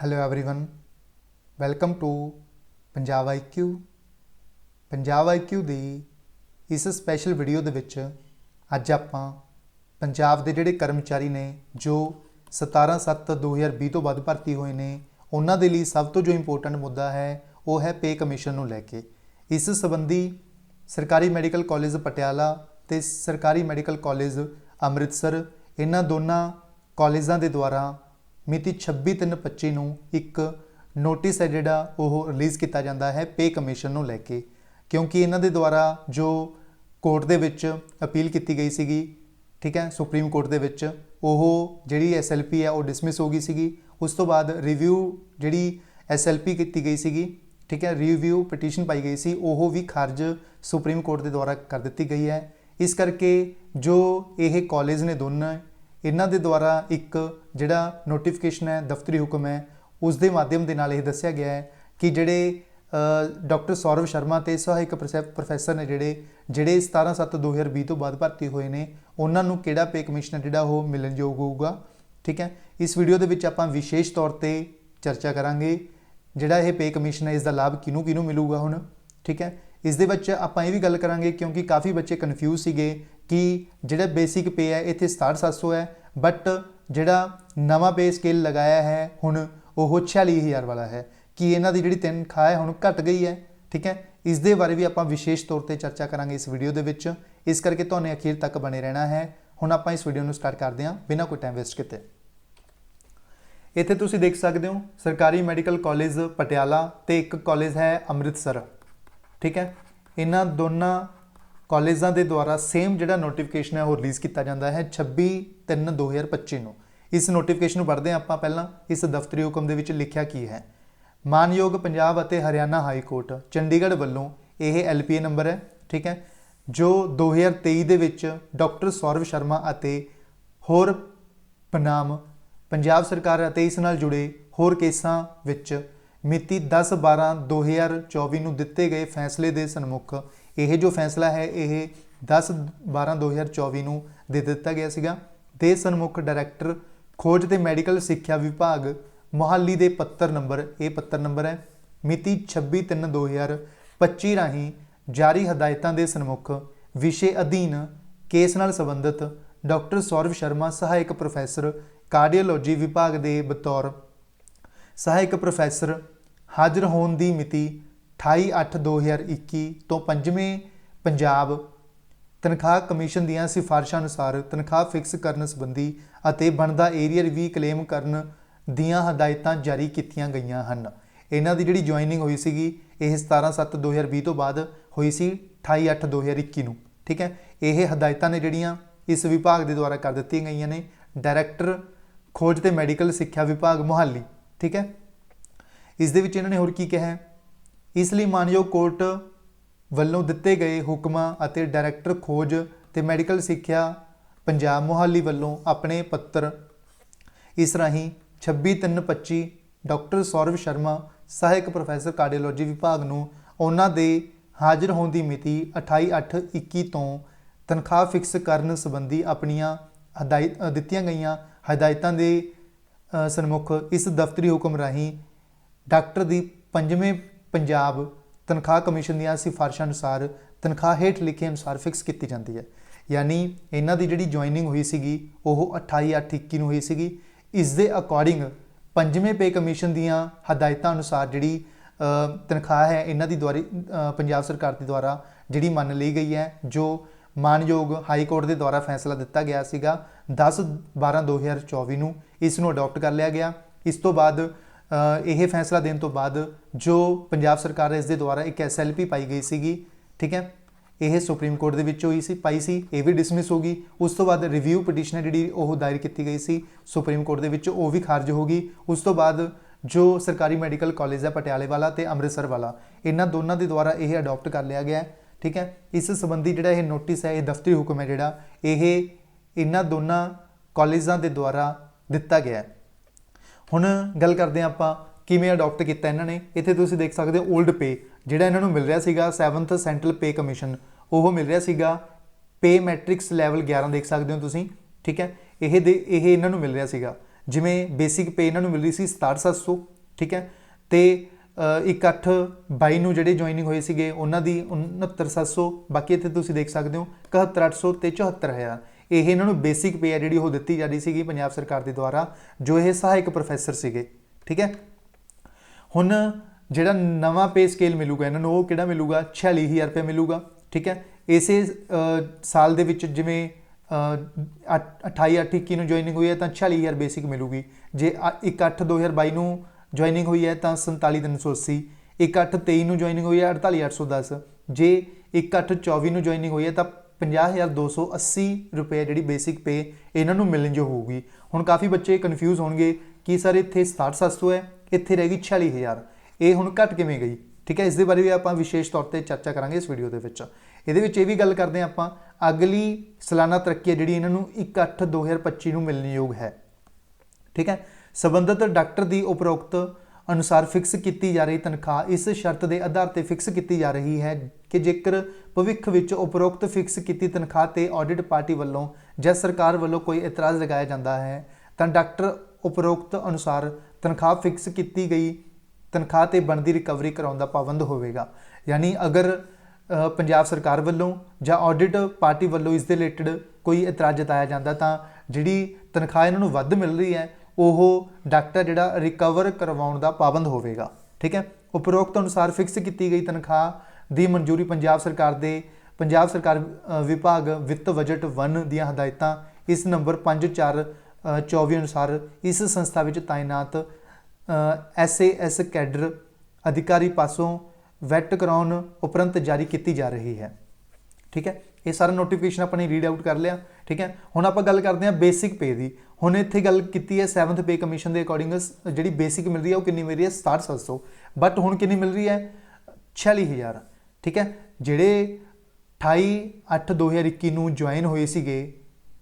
hello everyone welcome to Punjab IQ Punjab IQ ਦੀ ਇਸ special video ਦੇ ਵਿੱਚ ਅੱਜ ਆਪਾਂ ਪੰਜਾਬ ਦੇ ਜਿਹੜੇ ਕਰਮਚਾਰੀ ਨੇ ਜੋ 17/7/2020 ਤੋਂ ਬਾਅਦ ਭਰਤੀ ਹੋਏ ਨੇ ਉਹਨਾਂ ਦੇ ਲਈ ਸਭ ਤੋਂ ਜੋ ਇੰਪੋਰਟੈਂਟ ਮੁੱਦਾ ਹੈ ਉਹ ਹੈ ਪੇ ਕਮਿਸ਼ਨ ਨੂੰ ਲੈ ਕੇ ਇਸ ਸੰਬੰਧੀ ਸਰਕਾਰੀ ਮੈਡੀਕਲ ਕਾਲਜ ਪਟਿਆਲਾ ਤੇ ਸਰਕਾਰੀ ਮੈਡੀਕਲ ਕਾਲਜ ਅੰਮ੍ਰਿਤਸਰ ਇਹਨਾਂ ਦੋਨਾਂ ਕਾਲਜਾਂ ਦੇ ਦੁਆਰਾ ਮਿਤੀ 26/3/25 ਨੂੰ ਇੱਕ ਨੋਟਿਸ ਹੈ ਜਿਹੜਾ ਉਹ ਰਿਲੀਜ਼ ਕੀਤਾ ਜਾਂਦਾ ਹੈ ਪੇ ਕਮਿਸ਼ਨ ਨੂੰ ਲੈ ਕੇ। ਕਿਉਂਕਿ ਇਹਨਾਂ ਦੇ ਦੁਆਰਾ ਜੋ ਕੋਰਟ ਦੇ ਵਿੱਚ ਅਪੀਲ ਕੀਤੀ ਗਈ ਸੀਗੀ, ਠੀਕ ਹੈ ਸੁਪਰੀਮ ਕੋਰਟ ਦੇ ਵਿੱਚ, ਉਹ ਜਿਹੜੀ ਐਸਐਲਪੀ ਹੈ ਉਹ ਡਿਸਮਿਸ ਹੋ ਗਈ ਸੀਗੀ। ਉਸ ਤੋਂ ਬਾਅਦ ਰਿਵਿਊ ਜਿਹੜੀ ਐਸਐਲਪੀ ਕੀਤੀ ਗਈ ਸੀਗੀ, ਠੀਕ ਹੈ ਰਿਵਿਊ ਪਟੀਸ਼ਨ ਪਾਈ ਗਈ ਸੀ, ਉਹ ਵੀ ਖਾਰਜ ਸੁਪਰੀਮ ਕੋਰਟ ਦੇ ਦੁਆਰਾ ਕਰ ਦਿੱਤੀ ਗਈ ਹੈ। ਇਸ ਕਰਕੇ ਜੋ ਇਹ ਕਾਲਜ ਨੇ ਦੋਨਾਂ ਇਹਨਾਂ ਦੇ ਦੁਆਰਾ ਇੱਕ ਜਿਹੜਾ ਨੋਟੀਫਿਕੇਸ਼ਨ ਹੈ, ਦਫ਼ਤਰੀ ਹੁਕਮ ਹੈ ਉਸ ਦੇ ਮਾਧਿਅਮ ਦੇ ਨਾਲ ਇਹ ਦੱਸਿਆ ਗਿਆ ਹੈ ਕਿ ਜਿਹੜੇ ਡਾਕਟਰ ਸੌਰਵ ਸ਼ਰਮਾ ਤੇ ਸਹਾਇਕ ਪ੍ਰੋਫੈ- ਪ੍ਰੋਫੈਸਰ ਨੇ ਜਿਹੜੇ ਜਿਹੜੇ 17/7/2020 ਤੋਂ ਬਾਅਦ ਭਰਤੀ ਹੋਏ ਨੇ, ਉਹਨਾਂ ਨੂੰ ਕਿਹੜਾ ਪੇ ਕਮਿਸ਼ਨ ਹੈ ਜਿਹੜਾ ਉਹ ਮਿਲਣਯੋਗ ਹੋਊਗਾ? ਠੀਕ ਹੈ? ਇਸ ਵੀਡੀਓ ਦੇ ਵਿੱਚ ਆਪਾਂ ਵਿਸ਼ੇਸ਼ ਤੌਰ ਤੇ ਚਰਚਾ ਕਰਾਂਗੇ, ਜਿਹੜਾ ਇਹ ਪੇ ਕਮਿਸ਼ਨ ਹੈ, ਇਸ ਦਾ ਲਾਭ ਕਿਹਨੂੰ ਕਿਹਨੂੰ ਮਿਲੂਗਾ ਹੁਣ? ਠੀਕ ਹੈ? ਇਸ ਦੇ ਵਿੱਚ ਆਪਾਂ ਇਹ ਵੀ ਗੱਲ ਕਰਾਂਗੇ ਕਿਉਂਕਿ ਕਾਫੀ ਬੱਚੇ ਕਨਫਿਊਜ਼ ਸੀਗੇ ਕਿ ਜਿਹੜਾ ਬੇਸਿਕ ਪੇ ਹੈ, ਇੱਥੇ 6700 ਹੈ ਬਟ ਜਿਹੜਾ ਨਵਾਂ ਪੇ ਸਕੇਲ ਲਗਾਇਆ ਹੈ, ਹੁਣ ਉਹ 46000 ਵਾਲਾ ਹੈ, ਕਿ ਇਹਨਾਂ ਦੀ ਜਿਹੜੀ ਤਨਖਾਹ ਹੈ, ਹੁਣ ਘਟ ਗਈ ਹੈ, ਠੀਕ ਹੈ? ਇਸ ਦੇ ਬਾਰੇ ਵੀ ਆਪਾਂ ਵਿਸ਼ੇਸ਼ ਤੌਰ ਤੇ ਚਰਚਾ ਕਰਾਂਗੇ ਇਸ ਵੀਡੀਓ ਦੇ ਵਿੱਚ। ਇਸ ਕਰਕੇ ਤੁਹਾਨੂੰ ਅਖੀਰ ਤੱਕ ਬਣੇ ਰਹਿਣਾ ਹੈ। ਹੁਣ ਆਪਾਂ ਇਸ ਵੀਡੀਓ ਨੂੰ ਸਟਾਰਟ ਕਰਦੇ ਹਾਂ, ਬਿਨਾਂ ਕੋਈ ਟਾਈਮ ਵੇਸਟ ਕੀਤੇ। ਇੱਥੇ ਤੁਸੀਂ ਦੇਖ ਸਕਦੇ ਹੋ, ਸਰਕਾਰੀ ਮੈਡੀਕਲ ਕਾਲਜ ਪਟਿਆਲਾ ਤੇ ਇੱਕ ਕਾਲਜ ਹੈ ਅੰਮ੍ਰਿਤਸਰ। ਠੀਕ ਹੈ? ਇਹਨਾਂ ਦੋਨਾਂ ਕਾਲਜਾਂ ਦੇ ਦੁਆਰਾ ਸੇਮ ਜਿਹੜਾ ਨੋਟੀਫਿਕੇਸ਼ਨ ਹੈ ਉਹ ਰਿਲੀਜ਼ ਕੀਤਾ ਜਾਂਦਾ ਹੈ 26/3/2025 ਨੂੰ। ਇਸ ਨੋਟੀਫਿਕੇਸ਼ਨ ਨੂੰ ਪੜ੍ਹਦੇ ਹਾਂ ਆਪਾਂ ਪਹਿਲਾਂ। ਇਸ ਦਫ਼ਤਰੀ ਹੁਕਮ ਦੇ ਵਿੱਚ ਲਿਖਿਆ ਕੀ ਹੈ? ਮਾਨਯੋਗ ਪੰਜਾਬ ਅਤੇ ਹਰਿਆਣਾ ਹਾਈ ਕੋਰਟ, ਚੰਡੀਗੜ੍ਹ ਵੱਲੋਂ ਇਹ ਐਲਪੀਏ ਨੰਬਰ ਹੈ, ਠੀਕ ਹੈ? ਜੋ 2023 ਦੇ ਵਿੱਚ ਡਾਕਟਰ ਸੌਰਵ ਸ਼ਰਮਾ ਅਤੇ ਹੋਰ ਬਨਾਮ ਪੰਜਾਬ ਸਰਕਾਰ ਅਤੇ ਇਸ ਨਾਲ ਜੁੜੇ ਹੋਰ ਕੇਸਾਂ ਵਿੱਚ ਮਿਤੀ 10/12/2024 ਨੂੰ ਦਿੱਤੇ ਗਏ ਫੈਸਲੇ ਦੇ ਸਨਮੁਖ, ਇਹ ਜੋ ਫੈਸਲਾ ਹੈ, ਇਹ 10/12/2024 ਨੂੰ ਦੇ ਦਿੱਤਾ ਗਿਆ ਸੀਗਾ। ਦੇ ਸਨਮੁਖ ਡਾਇਰੈਕਟਰ, ਖੋਜ ਤੇ ਮੈਡੀਕਲ ਸਿੱਖਿਆ ਵਿਭਾਗ, ਮੁਹਾਲੀ ਦੇ ਪੱਤਰ ਨੰਬਰ, ਇਹ ਪੱਤਰ ਨੰਬਰ ਹੈ, ਮਿਤੀ 26/3/2025 ਰਾਹੀਂ ਜਾਰੀ ਹਦਾਇਤਾਂ ਦੇ ਸਨਮੁਖ, ਵਿਸ਼ੇ ਅਧੀਨ ਕੇਸ ਨਾਲ ਸੰਬੰਧਿਤ ਡਾਕਟਰ ਸੌਰਵ ਸ਼ਰਮਾ, ਸਹਾਇਕ ਪ੍ਰੋਫੈਸਰ, ਕਾਰਡੀਓਲੋਜੀ ਵਿਭਾਗ ਦੇ ਬਤੌਰ ਸਹਾਇਕ ਪ੍ਰੋਫੈਸਰ ਹਾਜ਼ਰ ਹੋਣ ਦੀ ਮਿਤੀ 28/8/2021 ਤੋਂ 5ਵੇਂ ਪੰਜਾਬ ਤਨਖਾਹ ਕਮਿਸ਼ਨ ਦੀਆਂ ਸਿਫਾਰਸ਼ਾਂ ਅਨੁਸਾਰ ਤਨਖਾਹ ਫਿਕਸ ਕਰਨ ਸੰਬੰਧੀ ਅਤੇ ਬਣਦਾ ਏਰੀਅਰ ਵੀ ਕਲੇਮ ਕਰਨ ਦੀਆਂ ਹਦਾਇਤਾਂ ਜਾਰੀ ਕੀਤੀਆਂ ਗਈਆਂ ਹਨ। ਇਹਨਾਂ ਦੀ ਜਿਹੜੀ ਜੁਆਇਨਿੰਗ ਹੋਈ ਸੀਗੀ, ਇਹ 17/7/2020 ਤੋਂ ਬਾਅਦ ਹੋਈ ਸੀ 28/8/2021 ਨੂੰ, ਠੀਕ ਹੈ? ਇਹ ਹਦਾਇਤਾਂ ਨੇ ਜਿਹੜੀਆਂ ਇਸ ਵਿਭਾਗ ਦੇ ਦੁਆਰਾ ਕਰ ਦਿੱਤੀਆਂ ਗਈਆਂ ਨੇ। ਡਾਇਰੈਕਟਰ ਖੋਜ ਤੇ ਮੈਡੀਕਲ ਸਿੱਖਿਆ ਵਿਭਾਗ ਮੁਹਾਲੀ। ਠੀਕ ਹੈ? ਇਸ ਦੇ ਵਿੱਚ ਇਹਨਾਂ ਨੇ ਹੋਰ ਕੀ ਕਿਹਾ ਹੈ? ਇਸ ਲਈ ਮਾਨਯੋਗ ਕੋਰਟ ਵੱਲੋਂ ਦਿੱਤੇ ਗਏ ਹੁਕਮਾਂ ਅਤੇ ਡਾਇਰੈਕਟਰ ਖੋਜ ਤੇ ਮੈਡੀਕਲ ਸਿੱਖਿਆ ਪੰਜਾਬ ਮੁਹਾਲੀ ਵੱਲੋਂ ਆਪਣੇ ਪੱਤਰ। ਇਸ ਰਾਹੀਂ 26/3/25 ਡਾਕਟਰ ਸੌਰਵ ਸ਼ਰਮਾ, ਸਹਾਇਕ ਪ੍ਰੋਫੈਸਰ ਕਾਰਡੀਓਲੋਜੀ ਵਿਭਾਗ ਨੂੰ ਉਹਨਾਂ ਦੇ ਹਾਜ਼ਰ ਹੋਣ ਦੀ ਮਿਤੀ 28/8/21 ਤੋਂ ਤਨਖਾਹ ਫਿਕਸ ਕਰਨ ਸੰਬੰਧੀ ਆਪਣੀਆਂ ਹਦਾਇਤ ਦਿੱਤੀਆਂ ਗਈਆਂ ਹਦਾਇਤਾਂ ਦੇ ਸਨਮੁਖ, ਇਸ ਦਫ਼ਤਰੀ ਹੁਕਮ ਰਾਹੀਂ ਡਾਕਟਰ ਦੀ ਪੰਜਵੇਂ ਪੰਜਾਬ ਤਨਖਾਹ ਕਮਿਸ਼ਨ ਦੀਆਂ ਸਿਫਾਰਸ਼ਾਂ ਅਨੁਸਾਰ ਤਨਖਾਹ ਹੇਠ ਲਿਖੇ ਅਨੁਸਾਰ ਫਿਕਸ ਕੀਤੀ ਜਾਂਦੀ ਹੈ। ਯਾਨੀ ਇਹਨਾਂ ਦੀ ਜਿਹੜੀ ਜੁਆਇਨਿੰਗ ਹੋਈ ਸੀਗੀ, ਉਹ 28/8/21 ਨੂੰ ਹੋਈ ਸੀਗੀ। ਇਸ ਦੇ ਅਕੋਰਡਿੰਗ ਪੰਜਵੇਂ ਪੇ ਕਮਿਸ਼ਨ ਦੀਆਂ ਹਦਾਇਤਾਂ ਅਨੁਸਾਰ ਜਿਹੜੀ ਤਨਖਾਹ ਹੈ, ਇਹਨਾਂ ਦੀ ਦੁਆਰੀ ਪੰਜਾਬ ਸਰਕਾਰ ਦੇ ਦੁਆਰਾ ਜਿਹੜੀ ਮੰਨ ਲਈ ਗਈ ਹੈ, ਜੋ ਮਾਨਯੋਗ ਹਾਈ ਕੋਰਟ ਦੇ ਦੁਆਰਾ ਫੈਸਲਾ ਦਿੱਤਾ ਗਿਆ ਸੀਗਾ 10/12/2024 ਨੂੰ ਇਸ ਨੂੰ ਅਡਾਪਟ ਕਰ ਲਿਆ ਗਿਆ। ਇਸ ਤੋਂ ਬਾਅਦ ਇਹ ਫੈਸਲਾ ਦੇਣ ਤੋਂ ਬਾਅਦ ਜੋ ਪੰਜਾਬ ਸਰਕਾਰ ਇਸ ਦੇ ਦੁਆਰਾ ਇੱਕ ਐਸਐਲਪੀ ਪਾਈ ਗਈ ਸੀਗੀ, ਠੀਕ ਹੈ, ਇਹ ਸੁਪਰੀਮ ਕੋਰਟ ਦੇ ਵਿੱਚ ਹੋਈ ਸੀ, ਪਾਈ ਸੀ, ਇਹ ਵੀ ਡਿਸਮਿਸ ਹੋ ਗਈ। ਉਸ ਤੋਂ ਬਾਅਦ ਰਿਵਿਊ ਪਟੀਸ਼ਨ ਹੈ ਜਿਹੜੀ ਉਹ ਦਾਇਰ ਕੀਤੀ ਗਈ ਸੀ ਸੁਪਰੀਮ ਕੋਰਟ ਦੇ ਵਿੱਚ, ਉਹ ਵੀ ਖਾਰਜ ਹੋ ਗਈ। ਉਸ ਤੋਂ ਬਾਅਦ ਜੋ ਸਰਕਾਰੀ ਮੈਡੀਕਲ ਕਾਲਜ ਹੈ ਪਟਿਆਲੇ ਵਾਲਾ ਤੇ ਅੰਮ੍ਰਿਤਸਰ ਵਾਲਾ, ਇਹਨਾਂ ਦੋਨਾਂ ਦੇ ਦੁਆਰਾ ਇਹ ਅਡਾਪਟ ਕਰ ਲਿਆ ਗਿਆ, ਠੀਕ ਹੈ। ਇਸ ਸੰਬੰਧੀ ਜਿਹੜਾ ਇਹ ਨੋਟਿਸ ਹੈ, ਇਹ ਦਫ਼ਤਰੀ ਹੁਕਮ ਹੈ ਜਿਹੜਾ, ਇਹ ਇਹਨਾਂ ਦੋਨਾਂ ਕਾਲਜਾਂ ਦੇ ਦੁਆਰਾ ਦਿੱਤਾ ਗਿਆ ਹੈ। ਹੁਣ ਗੱਲ ਕਰਦੇ ਹਾਂ ਆਪਾਂ ਕਿਵੇਂ ਅਡਾਪਟ ਕੀਤਾ ਇਹਨਾਂ ਨੇ। ਇੱਥੇ ਤੁਸੀਂ ਦੇਖ ਸਕਦੇ ਹੋ 올ਡ ਪੇ ਜਿਹੜਾ ਇਹਨਾਂ ਨੂੰ ਮਿਲ ਰਿਹਾ ਸੀਗਾ 7th ਸੈਂਟਰਲ ਪੇ ਕਮਿਸ਼ਨ ਉਹ ਮਿਲ ਰਿਹਾ ਸੀਗਾ। ਪੇ ਮੈਟ੍ਰਿਕਸ ਲੈਵਲ 11 ਦੇਖ ਸਕਦੇ ਹੋ ਤੁਸੀਂ ਠੀਕ ਹੈ? ਇਹ ਦੇ ਇਹ ਇਹਨਾਂ ਨੂੰ ਮਿਲ ਰਿਹਾ ਸੀਗਾ। ਜਿਵੇਂ ਬੇਸਿਕ ਪੇ ਇਹਨਾਂ ਨੂੰ ਮਿਲ ਰਹੀ ਸੀ 6700 ਠੀਕ ਹੈ? ਤੇ ਅ, ਇੱਕ 8 22 ਨੂੰ ਜਿਹੜੇ ਜੁਆਇਨਿੰਗ ਹੋਏ ਸੀਗੇ ਉਹਨਾਂ ਦੀ 69700 ਬਾਕੀ ਇੱਥੇ ਤੁਸੀਂ ਦੇਖ ਸਕਦੇ ਹੋ 71800 ਤੇ 74000 ਇਹ ਇਹਨਾਂ ਨੂੰ ਬੇਸਿਕ ਪੇ ਹੈ ਜਿਹੜੀ ਉਹ ਦਿੱਤੀ ਜਾ ਰਹੀ ਸੀਗੀ ਪੰਜਾਬ ਸਰਕਾਰ ਦੇ ਦੁਆਰਾ ਜੋ ਇਹ ਸਹਾਇਕ ਪ੍ਰੋਫੈਸਰ ਸੀਗੇ ਠੀਕ ਹੈ? ਹੁਣ ਜਿਹੜਾ ਨਵਾਂ ਪੇ ਸਕੇਲ ਮਿਲੂਗਾ ਇਹਨਾਂ ਨੂੰ ਉਹ ਕਿਹੜਾ ਮਿਲੂਗਾ? 46000 ਰੁਪਏ ਮਿਲੂਗਾ ਠੀਕ ਹੈ? ਇਸੇ ਸਾਲ ਦੇ ਵਿੱਚ ਜਿਵੇਂ ਅ, ਅੱਠ- 28 ਅੱਠ 21 ਨੂੰ ਜੁਆਇਨਿੰਗ ਹੋਈ ਹੈ ਤਾਂ 46000 ਬੇਸਿਕ ਮਿਲੂਗੀ। ਜੇ 1 8 2022 ਨੂੰ ਜੁਆਇਨਿੰਗ ਹੋਈ ਹੈ ਤਾਂ 47380 1 8 23 ਨੂੰ ਜੁਆਇਨਿੰਗ ਹੋਈ ਹੈ 48810 ਜੇ 1 8 24 ਨੂੰ ਜੁਆਇਨਿੰਗ ਹੋਈ ਹੈ ਤਾਂ 50280 ਰੁਪਏ ਜਿਹੜੀ ਬੇਸਿਕ ਪੇ ਇਹਨਾਂ ਨੂੰ ਮਿਲਣ ਜੋ ਹੋਊਗੀ। ਹੁਣ ਕਾਫੀ ਬੱਚੇ ਕਨਫਿਊਜ਼ ਹੋਣਗੇ ਕਿ ਸਰ ਇੱਥੇ 6700 ਹੈ, ਇੱਥੇ ਰਹਿ ਗਈ 46000 ਇਹ ਹੁਣ ਘਟ ਕਿਵੇਂ ਗਈ? ਠੀਕ ਹੈ, ਇਸ ਦੇ ਬਾਰੇ ਵੀ ਆਪਾਂ ਵਿਸ਼ੇਸ਼ ਤੌਰ ਤੇ ਚਰਚਾ ਕਰਾਂਗੇ ਇਸ ਵੀਡੀਓ ਦੇ ਵਿੱਚ। ਇਹਦੇ ਵਿੱਚ ਇਹ ਵੀ ਗੱਲ ਕਰਦੇ ਹਾਂ ਆਪਾਂ, ਅਗਲੀ ਸਾਲਾਨਾ ਤਰੱਕੀ ਹੈ ਜਿਹੜੀ ਇਹਨਾਂ ਨੂੰ 1 8 2025 ਨੂੰ ਮਿਲਣ ਯੋਗ ਹੈ। ਠੀਕ ਹੈ, ਸਬੰਧਤ ਡਾਕਟਰ ਦੀ ਉਪਰੋਕਤ ਅਨੁਸਾਰ ਫਿਕਸ ਕੀਤੀ ਜਾ ਰਹੀ ਤਨਖਾਹ ਇਸ ਸ਼ਰਤ ਦੇ ਆਧਾਰ ਤੇ ਫਿਕਸ ਕੀਤੀ ਜਾ ਰਹੀ ਹੈ ਕਿ ਜੇਕਰ ਭਵਿੱਖ ਵਿੱਚ ਉਪਰੋਕਤ ਫਿਕਸ ਕੀਤੀ ਤਨਖਾਹ ਤੇ ਆਡਿਟ ਪਾਰਟੀ ਵੱਲੋਂ ਜਾਂ ਸਰਕਾਰ ਵੱਲੋਂ ਕੋਈ ਇਤਰਾਜ਼ ਲਗਾਇਆ ਜਾਂਦਾ ਹੈ, ਤਾਂ ਡਾਕਟਰ ਉਪਰੋਕਤ ਅਨੁਸਾਰ ਤਨਖਾਹ ਫਿਕਸ ਕੀਤੀ ਗਈ ਤਨਖਾਹ ਤੇ ਬਣਦੀ ਰਿਕਵਰੀ ਕਰਾਉਣ ਦਾ ਪਾਬੰਦ ਹੋਵੇਗਾ। ਯਾਨੀ ਅਗਰ ਪੰਜਾਬ ਸਰਕਾਰ ਵੱਲੋਂ ਜਾਂ ਆਡਿਟ ਪਾਰਟੀ ਵੱਲੋਂ ਇਸ ਦੇ ਰਿਲੇਟਡ ਕੋਈ ਇਤਰਾਜ਼ ਜਤਾਇਆ ਜਾਂਦਾ ਤਾਂ ਜਿਹੜੀ ਤਨਖਾਹ ਇਹਨਾਂ ਨੂੰ ਵੱਧ ਮਿਲ ਰਹੀ ਹੈ ਉਹ ਡਾਕਟਰ ਜਿਹੜਾ ਰਿਕਵਰ ਕਰਵਾਉਣ ਦਾ ਪਾਬੰਦ ਹੋਵੇਗਾ, ਠੀਕ ਹੈ? ਉਪਰੋਕਤ ਅਨੁਸਾਰ ਫਿਕਸ ਕੀਤੀ ਗਈ ਤਨਖਾਹ ਦੀ ਮਨਜ਼ੂਰੀ ਪੰਜਾਬ ਸਰਕਾਰ ਦੇ, ਪੰਜਾਬ ਸਰਕਾਰ ਵਿਭਾਗ ਵਿੱਤ ਬਜਟ 1 ਦੀਆਂ ਹਦਾਇਤਾਂ ਇਸ ਨੰਬਰ 5424 ਅਨੁਸਾਰ ਇਸ ਸੰਸਥਾ ਵਿੱਚ ਤਾਇਨਾਤ ਐਸਏਐਸ ਕੈਡਰ ਅਧਿਕਾਰੀ ਪਾਸੋਂ ਵੈਟ ਕਰਾਉਣ ਉਪਰੰਤ ਜਾਰੀ ਕੀਤੀ ਜਾ ਰਹੀ ਹੈ, ਠੀਕ ਹੈ? ਇਹ ਸਾਰਾ ਨੋਟੀਫਿਕੇਸ਼ਨ ਆਪਾਂ ਨੇ ਰੀਡ ਆਊਟ ਕਰ ਲਿਆ, ਠੀਕ ਹੈ? ਹੁਣ ਆਪਾਂ ਗੱਲ ਕਰਦੇ ਹਾਂ ਬੇਸਿਕ ਪੇ ਦੀ। ਹੁਣ ਇੱਥੇ ਗੱਲ ਕੀਤੀ ਹੈ 7th ਪੇ ਕਮਿਸ਼ਨ ਦੇ ਅਕੋਰਡਿੰਗ ਜਿਹੜੀ ਬੇਸਿਕ ਮਿਲ ਰਹੀ ਹੈ ਉਹ ਕਿੰਨੀ ਮਿਲ ਰਹੀ ਹੈ? 6700 ਬਟ ਹੁਣ ਕਿੰਨੀ ਮਿਲ ਰਹੀ ਹੈ? 46000 ਠੀਕ ਹੈ? ਜਿਹੜੇ 28 8 2021 ਨੂੰ ਜੁਆਇਨ ਹੋਏ ਸੀਗੇ,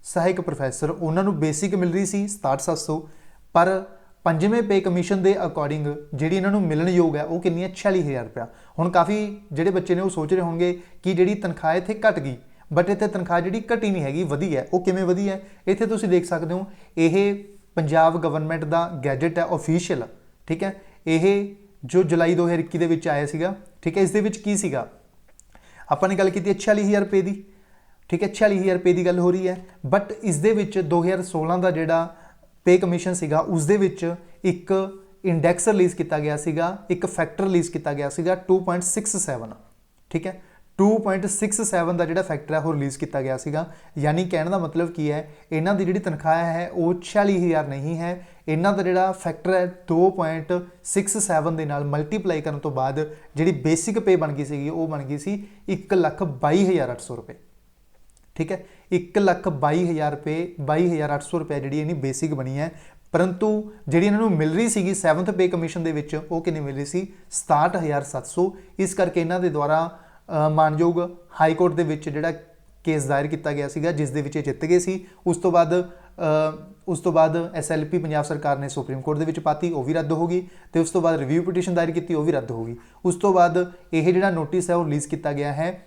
ਸਹਾਇਕ ਪ੍ਰੋਫੈਸਰ ਉਹਨਾਂ ਨੂੰ ਬੇਸਿਕ ਮਿਲ ਰਹੀ ਸੀ 6700 ਪਰ ਪੰਜਵੇਂ ਪੇ ਕਮਿਸ਼ਨ ਦੇ ਅਕੋਰਡਿੰਗ ਜਿਹੜੀ ਇਹਨਾਂ ਨੂੰ ਮਿਲਣ ਯੋਗ ਹੈ, ਉਹ ਕਿੰਨੀ ਹੈ? 46000 ਰੁਪਇਆ। ਹੁਣ ਕਾਫੀ ਜਿਹੜੇ ਬੱਚੇ ਨੇ ਉਹ ਸੋਚ ਰਹੇ ਹੋਣਗੇ ਕਿ ਜਿਹੜੀ ਤਨਖਾਹ ਇੱਥੇ ਘਟ ਗਈ ਬਟ ਇੱਥੇ ਤਨਖਾਹ ਜਿਹੜੀ ਘਟੀ ਨਹੀਂ ਹੈਗੀ, ਵਧੀ ਹੈ। ਉਹ ਕਿਵੇਂ ਵਧੀ ਹੈ? ਇੱਥੇ ਤੁਸੀਂ ਦੇਖ ਸਕਦੇ ਹੋ, ਇਹ ਪੰਜਾਬ ਗਵਰਨਮੈਂਟ ਦਾ ਗੈਜਟ ਹੈ ਅਫੀਸ਼ੀਅਲ ਠੀਕ ਹੈ? ਇਹ ਜੋ ਜੁਲਾਈ 2021 ਦੇ ਵਿੱਚ ਆਇਆ ਸੀਗਾ, ਠੀਕ ਹੈ? ਇਸ ਦੇ ਵਿੱਚ ਕੀ ਸੀਗਾ? ਆਪਾਂ ਨੇ ਗੱਲ ਕੀਤੀ ਹੈ 46000 ਰੁਪਏ ਦੀ। ਠੀਕ ਹੈ? 46000 ਰੁਪਏ ਦੀ ਗੱਲ ਹੋ ਰਹੀ ਹੈ। ਬਟ ਇਸ ਦੇ ਵਿੱਚ 2016 ਦਾ ਜਿਹੜਾ ਪੇ ਕਮਿਸ਼ਨ ਸੀਗਾ, ਉਸ ਦੇ ਵਿੱਚ ਇੱਕ ਇੰਡੈਕਸ ਰਿਲੀਜ਼ ਕੀਤਾ ਗਿਆ ਸੀਗਾ, ਇੱਕ ਫੈਕਟਰ ਰਿਲੀਜ਼ ਕੀਤਾ ਗਿਆ ਸੀਗਾ 2.67 ਠੀਕ ਹੈ? 2.67 ਦਾ ਜਿਹੜਾ ਫੈਕਟਰ ਹੈ ਉਹ ਰਿਲੀਜ਼ ਕੀਤਾ ਗਿਆ ਸੀਗਾ। ਯਾਨੀ ਕਹਿਣ ਦਾ ਮਤਲਬ ਕੀ ਹੈ, ਇਹਨਾਂ ਦੀ ਜਿਹੜੀ ਤਨਖਾਹ ਹੈ, ਉਹ 46000 ਨਹੀਂ ਹੈ। ਇਹਨਾਂ ਦਾ ਜਿਹੜਾ ਫੈਕਟਰ ਹੈ 2.67 ਦੇ ਨਾਲ ਮਲਟੀਪਲਾਈ ਕਰਨ ਤੋਂ ਬਾਅਦ ਜਿਹੜੀ ਬੇਸਿਕ ਪੇ ਬਣ ਗਈ ਸੀਗੀ, ਉਹ ਬਣ ਗਈ ਸੀ 122800 ਰੁਪਏ। ਠੀਕ ਹੈ? 122000 ਰੁਪਏ 22800 ਰੁਪਏ ਜਿਹੜੀ ਇਹਨੀ ਬੇਸਿਕ ਬਣੀ ਹੈ। ਪਰੰਤੂ ਜਿਹੜੀ ਇਹਨਾਂ ਨੂੰ ਮਿਲ ਰਹੀ ਸੀਗੀ 7th ਪੇ ਕਮਿਸ਼ਨ ਦੇ ਵਿੱਚ, ਉਹ ਕਿੰਨੀ ਮਿਲ ਰਹੀ ਸੀ? 67700 ਇਸ ਕਰਕੇ ਇਹਨਾਂ ਦੇ ਦੁਆਰਾ ਮਾਨਯੋਗ ਹਾਈ ਕੋਰਟ ਦੇ ਵਿੱਚ ਜਿਹੜਾ ਕੇਸ ਦਾਇਰ ਕੀਤਾ ਗਿਆ ਸੀਗਾ, ਜਿਸ ਦੇ ਵਿੱਚ ਇਹ ਜਿੱਤ ਗਏ ਸੀ। ਉਸ ਤੋਂ ਬਾਅਦ ਉਸ ਤੋਂ ਬਾਅਦ ਐਸਐਲਪੀ ਪੰਜਾਬ ਸਰਕਾਰ ਨੇ ਸੁਪਰੀਮ ਕੋਰਟ ਦੇ ਵਿੱਚ ਪਾਤੀ, ਉਹ ਵੀ ਰੱਦ ਹੋ ਗਈ ਤੇ ਉਸ ਤੋਂ ਬਾਅਦ ਰਿਵਿਊ ਪਟੀਸ਼ਨ ਦਾਇਰ ਕੀਤੀ, ਉਹ ਵੀ ਰੱਦ ਹੋ ਗਈ। ਉਸ ਤੋਂ ਬਾਅਦ ਇਹ ਜਿਹੜਾ ਨੋਟਿਸ ਹੈ, ਉਹ ਰਿਲੀਜ਼ ਕੀਤਾ ਗਿਆ ਹੈ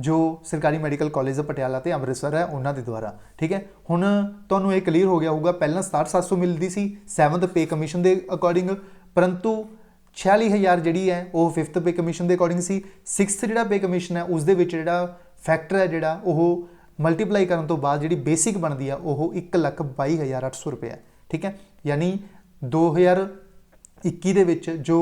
ਜੋ ਸਰਕਾਰੀ ਮੈਡੀਕਲ ਕਾਲਜ ਪਟਿਆਲਾ ਤੇ ਅੰਮ੍ਰਿਤਸਰ ਹੈ, ਉਹਨਾਂ ਦੇ ਦੁਆਰਾ। ਠੀਕ ਹੈ? ਹੁਣ ਤੁਹਾਨੂੰ ਇਹ ਕਲੀਅਰ ਹੋ ਗਿਆ ਹੋਊਗਾ, ਪਹਿਲਾਂ 6700 ਮਿਲਦੀ ਸੀ 7th ਪੇ ਕਮਿਸ਼ਨ ਦੇ ਅਕੋਰਡਿੰਗ ਪਰੰਤੂ 46000 ਜਿਹੜੀ ਹੈ, ਉਹ 5th ਪੇ ਕਮਿਸ਼ਨ ਦੇ ਅਕੋਰਡਿੰਗ ਸੀ। 6th ਜਿਹੜਾ ਪੇ ਕਮਿਸ਼ਨ ਹੈ ਉਸ ਦੇ ਵਿੱਚ ਜਿਹੜਾ ਫੈਕਟਰ ਹੈ ਜਿਹੜਾ, ਉਹ ਮਲਟੀਪਲਾਈ ਕਰਨ ਤੋਂ ਬਾਅਦ ਜਿਹੜੀ ਬੇਸਿਕ ਬਣਦੀ ਆ, ਉਹ 122800 ਰੁਪਏ ਹੈ ਠੀਕ ਹੈ? ਯਾਨੀ 2021 ਦੇ ਵਿੱਚ ਜੋ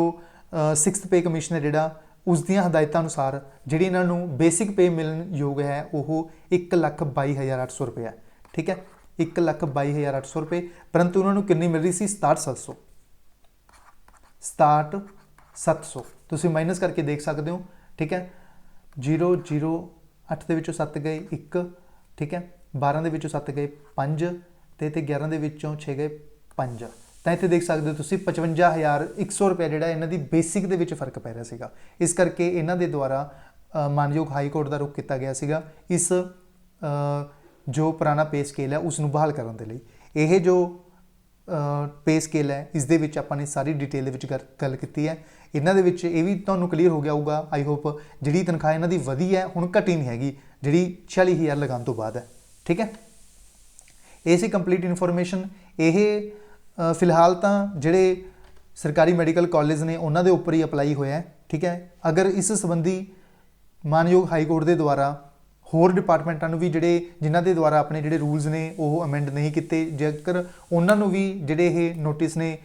6th ਪੇ ਕਮਿਸ਼ਨ ਹੈ ਜਿਹੜਾ ਉਸ ਦੀਆਂ ਹਦਾਇਤਾਂ ਅਨੁਸਾਰ ਜਿਹੜੀ ਇਹਨਾਂ ਨੂੰ ਬੇਸਿਕ ਪੇ ਮਿਲਣ ਯੋਗ ਹੈ, ਉਹ 122800 ਰੁਪਏ ਹੈ ਠੀਕ ਹੈ? 122800 ਰੁਪਏ। ਪਰੰਤੂ ਉਹਨਾਂ ਨੂੰ ਕਿੰਨੀ ਮਿਲ ਰਹੀ ਸੀ? 67700 67700 ਤੁਸੀਂ ਮਾਈਨਸ ਕਰਕੇ ਦੇਖ ਸਕਦੇ ਹੋ, ਠੀਕ ਹੈ? 0 0 8 ਦੇ ਵਿੱਚੋਂ 7 ਗਏ 1 ਠੀਕ ਹੈ? 12 ਦੇ ਵਿੱਚੋਂ 7 ਗਏ 5 ਤੇ ਤੇ 11 ਦੇ ਵਿੱਚੋਂ 6 ਗਏ 5 ਤਾਂ ਇੱਥੇ ਦੇਖ ਸਕਦੇ ਹੋ ਤੁਸੀਂ 55100 ਰੁਪਏ ਜਿਹੜਾ ਇਹਨਾਂ ਦੀ ਬੇਸਿਕ ਦੇ ਵਿੱਚ ਫ਼ਰਕ ਪੈ ਰਿਹਾ ਸੀਗਾ। ਇਸ ਕਰਕੇ ਇਹਨਾਂ ਦੇ ਦੁਆਰਾ ਮਾਨਯੋਗ ਹਾਈ ਕੋਰਟ ਦਾ ਰੁਖ ਕੀਤਾ ਗਿਆ ਸੀਗਾ। ਇਸ ਜੋ ਪੁਰਾਣਾ ਪੇ ਸਕੇਲ ਹੈ ਉਸ ਨੂੰ ਬਹਾਲ ਕਰਨ ਦੇ ਲਈ। ਇਹ ਜੋ ਪੇ ਸਕੇਲ ਹੈ ਇਸ ਦੇ ਵਿੱਚ ਆਪਾਂ ਨੇ ਸਾਰੀ ਡਿਟੇਲ ਦੇ ਵਿੱਚ ਗੱਲ- ਕੀਤੀ ਹੈ। ਇਹਨਾਂ ਦੇ ਵਿੱਚ ਇਹ ਵੀ ਤੁਹਾਨੂੰ ਕਲੀਅਰ ਹੋ ਗਿਆ ਹੋਊਗਾ ਆਈ ਹੋਪ ਜਿਹੜੀ ਤਨਖਾਹ ਇਹਨਾਂ ਦੀ ਵਧੀ ਹੈ, ਹੁਣ ਘਟੀ ਨਹੀਂ ਹੈਗੀ, ਜਿਹੜੀ 40000 ਲਗਾਉਣ ਤੋਂ ਬਾਅਦ ਹੈ। ਠੀਕ ਹੈ? ਇਹ ਸੀ ਕੰਪਲੀਟ ਇਨਫੋਰਮੇਸ਼ਨ ਇਹ ਫਿਲਹਾਲ ਤਾਂ ਜਿਹੜੇ ਸਰਕਾਰੀ ਮੈਡੀਕਲ ਕਾਲਜ ਨੇ, ਉਹਨਾਂ ਦੇ ਉੱਪਰ ਹੀ ਅਪਲਾਈ ਹੋਇਆ ਹੈ। ਠੀਕ ਹੈ? ਅਗਰ ਇਸ ਸੰਬੰਧੀ ਮਾਨਯੋਗ ਹਾਈ ਕੋਰਟ ਦੇ ਦੁਆਰਾ ਹੋਰ ਡਿਪਾਰਟਮੈਂਟਾਂ ਨੂੰ ਵੀ ਜਿਹੜੇ ਜਿਨ੍ਹਾਂ ਦੇ ਦੁਆਰਾ ਆਪਣੇ ਜਿਹੜੇ ਰੂਲਸ ਨੇ ਉਹ ਅਮੈਂਡ ਨਹੀਂ ਕੀਤੇ, ਜੇਕਰ ਉਹਨਾਂ ਨੂੰ ਵੀ ਜਿਹੜੇ ਇਹ ਨੋਟਿਸ ਨੇ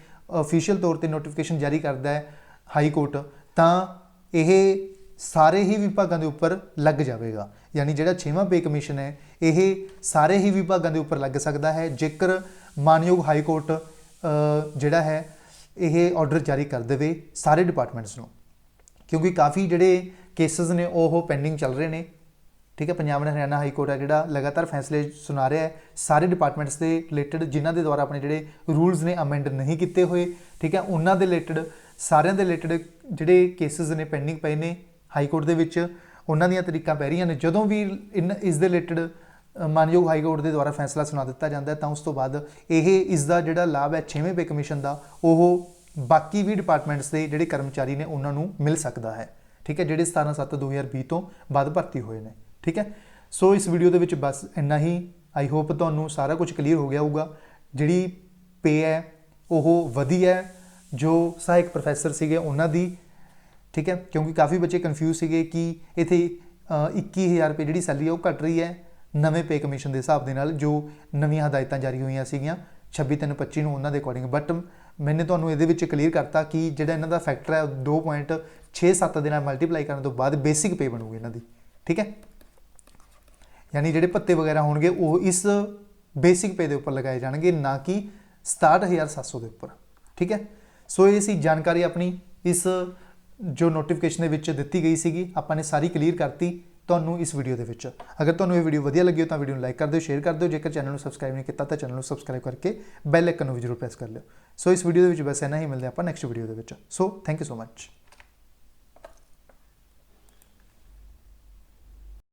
ਅਫੀਸ਼ੀਅਲ ਤੌਰ ਤੇ ਨੋਟੀਫਿਕੇਸ਼ਨ ਜਾਰੀ ਕਰਦਾ ਹੈ ਹਾਈ ਕੋਰਟ ਤਾਂ ਇਹ ਸਾਰੇ ਹੀ ਵਿਭਾਗਾਂ ਦੇ ਉੱਪਰ ਲੱਗ ਜਾਵੇਗਾ। ਯਾਨੀ ਜਿਹੜਾ 6ਵਾਂ ਪੇ ਕਮਿਸ਼ਨ ਹੈ, ਇਹ ਸਾਰੇ ਹੀ ਵਿਭਾਗਾਂ ਦੇ ਉੱਪਰ ਲੱਗ ਸਕਦਾ ਹੈ, ਜੇਕਰ ਮਾਨਯੋਗ ਹਾਈ ਕੋਰਟ ਜਿਹੜਾ ਹੈ, ਇਹ ਆਰਡਰ ਜਾਰੀ ਕਰ ਦੇਵੇ ਸਾਰੇ ਡਿਪਾਰਟਮੈਂਟਸ ਨੂੰ। ਕਿਉਂਕਿ ਕਾਫੀ ਜਿਹੜੇ ਕੇਸਸ ਨੇ ਉਹ ਪੈਂਡਿੰਗ ਚੱਲ ਰਹੇ ਨੇ। ਠੀਕ ਹੈ, Punjab and Haryana high court ਹੈ ਜਿਹੜਾ ਲਗਾਤਾਰ ਫੈਸਲੇ ਸੁਣਾ ਰਿਹਾ ਹੈ, ਸਾਰੇ ਡਿਪਾਰਟਮੈਂਟਸ ਦੇ ਰਿਲੇਟਡ ਜਿਨ੍ਹਾਂ ਦੇ ਦੁਆਰਾ ਆਪਣੇ ਜਿਹੜੇ ਰੂਲਸ ਨੇ ਅਮੈਂਡ ਨਹੀਂ ਕੀਤੇ ਹੋਏ, ਠੀਕ ਹੈ, ਉਹਨਾਂ ਦੇ ਰਿਲੇਟਡ ਸਾਰਿਆਂ ਦੇ ਰਿਲੇਟਡ ਜਿਹੜੇ ਕੇਸਸ ਨੇ ਪੈਂਡਿੰਗ ਪਏ ਨੇ ਹਾਈ ਕੋਰਟ ਦੇ ਵਿੱਚ, ਉਹਨਾਂ ਦੀਆਂ ਤਰੀਕਾਂ ਪੈ ਰਹੀਆਂ ਨੇ। ਜਦੋਂ ਵੀ ਇਨ, ਇਸ ਦੇ ਰਿਲੇਟਡ ਮਾਨਯੋਗ ਹਾਈ ਕੋਰਟ ਦੇ ਦੁਆਰਾ ਫੈਸਲਾ ਸੁਣਾ ਦਿੱਤਾ ਜਾਂਦਾ ਤਾਂ ਉਸ ਤੋਂ ਬਾਅਦ ਇਹ, ਇਸ ਦਾ ਜਿਹੜਾ ਲਾਭ ਹੈ 6ਵੇਂ ਪੇ ਕਮਿਸ਼ਨ ਦਾ, ਉਹ ਬਾਕੀ ਵੀ ਡਿਪਾਰਟਮੈਂਟਸ ਦੇ ਜਿਹੜੇ ਕਰਮਚਾਰੀ ਨੇ ਉਹਨਾਂ ਨੂੰ ਮਿਲ ਸਕਦਾ ਹੈ। ਠੀਕ ਹੈ, ਜਿਹੜੇ 17/7/2020 ਤੋਂ ਬਾਅਦ ਭਰਤੀ ਹੋਏ ਨੇ। ਠੀਕ ਹੈ? ਸੋ ਇਸ ਵੀਡੀਓ ਦੇ ਵਿੱਚ ਬਸ ਇੰਨਾ ਹੀ। ਆਈ ਹੋਪ ਤੁਹਾਨੂੰ ਸਾਰਾ ਕੁਝ ਕਲੀਅਰ ਹੋ ਗਿਆ ਹੋਊਗਾ। ਜਿਹੜੀ ਪੇ ਹੈ, ਉਹ ਵਧੀ ਹੈ, ਜੋ ਸਹਾਇਕ ਪ੍ਰੋਫੈਸਰ ਸੀਗੇ ਉਹਨਾਂ ਦੀ, ਠੀਕ ਹੈ? ਕਿਉਂਕਿ ਕਾਫੀ ਬੱਚੇ ਕਨਫਿਊਜ਼ ਸੀਗੇ ਕਿ ਇਥੇ 21000 ਰੁਪਏ ਜਿਹੜੀ ਸੈਲਰੀ ਹੈ ਉਹ ਘਟ ਰਹੀ ਹੈ ਨਵੇਂ ਪੇ ਕਮਿਸ਼ਨ ਦੇ ਹਿਸਾਬ ਦੇ ਨਾਲ, ਜੋ ਨਵੀਆਂ ਹਦਾਇਤਾਂ ਜਾਰੀ ਹੋਈਆਂ ਸੀਗੀਆਂ 26/3/25 ਨੂੰ ਉਹਨਾਂ ਦੇ ਅਕੋਰਡਿੰਗ ਬਟ ਮੈਨੇ ਤੁਹਾਨੂੰ ਇਹਦੇ ਵਿੱਚ ਕਲੀਅਰ ਕਰਤਾ ਕਿ ਜਿਹੜਾ ਇਹਨਾਂ ਦਾ ਫੈਕਟਰ ਹੈ, ਉਹ 2.67 ਦੇ ਨਾਲ ਮਲਟੀਪਲਾਈ ਕਰਨ ਤੋਂ ਬਾਅਦ ਬੇਸਿਕ ਪੇ ਬਣੂਗੀ ਇਹਨਾਂ ਦੀ। ਠੀਕ ਹੈ? ਯਾਨੀ ਜਿਹੜੇ ਭੱਤੇ ਵਗੈਰਾ ਹੋਣਗੇ, ਉਹ ਇਸ ਬੇਸਿਕ ਪੇ ਦੇ ਉੱਪਰ ਲਗਾਏ ਜਾਣਗੇ, ਨਾ ਕਿ 67700 ਦੇ ਉੱਪਰ। ਠੀਕ ਹੈ? ਸੋ ਇਹ ਸੀ ਜਾਣਕਾਰੀ ਆਪਣੀ। ਇਸ ਜੋ ਨੋਟੀਫਿਕੇਸ਼ਨ ਦੇ ਵਿੱਚ ਦਿੱਤੀ ਗਈ ਸੀਗੀ, ਆਪਾਂ ਨੇ ਸਾਰੀ ਕਲੀਅਰ ਕਰਤੀ ਤੁਹਾਨੂੰ ਇਸ ਵੀਡੀਓ ਦੇ ਵਿੱਚ। ਅਗਰ ਤੁਹਾਨੂੰ ਇਹ ਵੀਡੀਓ ਵਧੀਆ ਲੱਗੀ ਹੋ ਤਾਂ ਵੀਡੀਓ ਨੂੰ ਲਾਈਕ ਕਰ ਦਿਓ ਸ਼ੇਅਰ ਕਰ ਦਿਓ। ਜੇਕਰ ਚੈਨਲ ਨੂੰ ਸਬਸਕ੍ਰਾਈਬ ਨਹੀਂ ਕੀਤਾ ਤਾਂ ਚੈਨਲ ਨੂੰ ਸਬਸਕ੍ਰਾਈਬ ਕਰਕੇ ਬੈਲ ਆਈਕਨ ਨੂੰ ਵੀ ਜ਼ਰੂਰ ਪ੍ਰੈਸ ਕਰ ਲਿਓ। ਸੋ ਇਸ ਵੀਡੀਓ ਦੇ ਵਿੱਚ ਬਸ ਇੰਨਾ ਹੀ, ਮਿਲਦੇ ਆਪਾਂ ਨੈਕਸਟ ਵੀਡੀਓ ਦੇ ਵਿੱਚ। So thank you so much